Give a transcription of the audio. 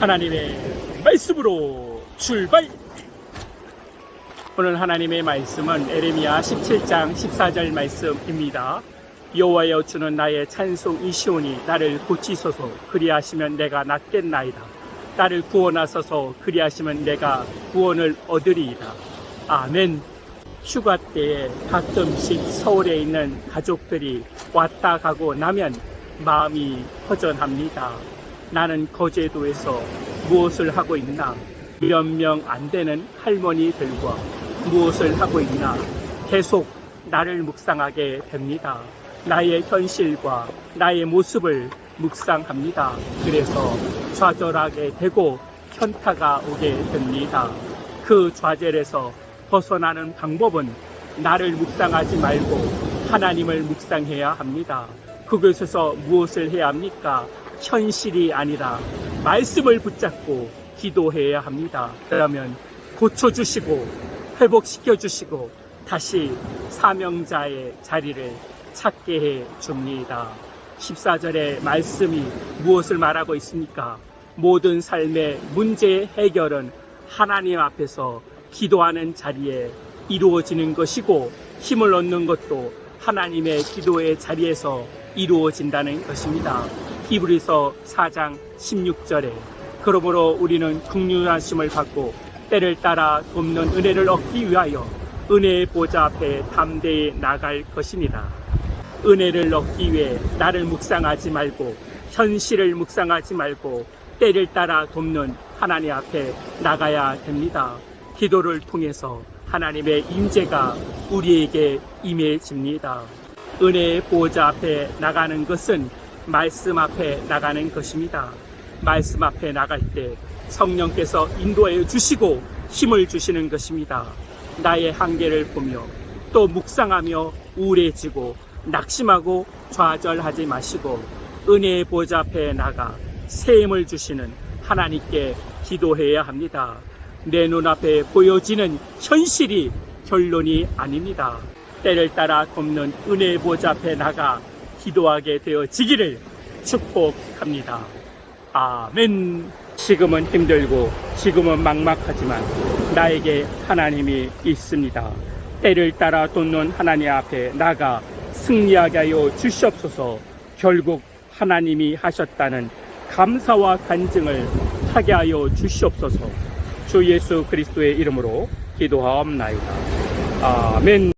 하나님의 말씀으로 출발! 오늘 하나님의 말씀은 에레미야 17장 14절 말씀입니다. 여호와여 주는 나의 찬송이시오니 나를 고치소서 그리하시면 내가 낫겠나이다. 나를 구원하소서 그리하시면 내가 구원을 얻으리이다. 아멘. 휴가 때에 가끔씩 서울에 있는 가족들이 왔다 가고 나면 마음이 허전합니다. 나는 거제도에서 무엇을 하고 있나? 몇 명 안 되는 할머니들과 무엇을 하고 있나? 계속 나를 묵상하게 됩니다. 나의 현실과 나의 모습을 묵상합니다. 그래서 좌절하게 되고 현타가 오게 됩니다. 그 좌절에서 벗어나는 방법은 나를 묵상하지 말고 하나님을 묵상해야 합니다. 그곳에서 무엇을 해야 합니까? 현실이 아니라 말씀을 붙잡고 기도해야 합니다. 그러면 고쳐주시고 회복시켜 주시고 다시 사명자의 자리를 찾게 해 줍니다. 14절의 말씀이 무엇을 말하고 있습니까? 모든 삶의 문제 해결은 하나님 앞에서 기도하는 자리에 이루어지는 것이고 힘을 얻는 것도 하나님의 기도의 자리에서 이루어진다는 것입니다. 히브리서 4장 16절에 그러므로 우리는 긍휼하심을 받고 때를 따라 돕는 은혜를 얻기 위하여 은혜의 보좌 앞에 담대히 나갈 것이니라. 은혜를 얻기 위해 나를 묵상하지 말고 현실을 묵상하지 말고 때를 따라 돕는 하나님 앞에 나가야 됩니다. 기도를 통해서 하나님의 임재가 우리에게 임해집니다. 은혜의 보호자 앞에 나가는 것은 말씀 앞에 나가는 것입니다. 말씀 앞에 나갈 때 성령께서 인도하여 주시고 힘을 주시는 것입니다. 나의 한계를 보며 또 묵상하며 우울해지고 낙심하고 좌절하지 마시고 은혜의 보좌 앞에 나가 새 힘을 주시는 하나님께 기도해야 합니다. 내 눈앞에 보여지는 현실이 결론이 아닙니다. 때를 따라 돕는 은혜의 보좌 앞에 나가 기도하게 되어지기를 축복합니다. 아멘. 지금은 힘들고 지금은 막막하지만 나에게 하나님이 있습니다. 때를 따라 돕는 하나님 앞에 나가 승리하게 하여 주시옵소서 결국 하나님이 하셨다는 감사와 간증을 하게 하여 주시옵소서 주 예수 그리스도의 이름으로 기도하옵나이다. 아멘.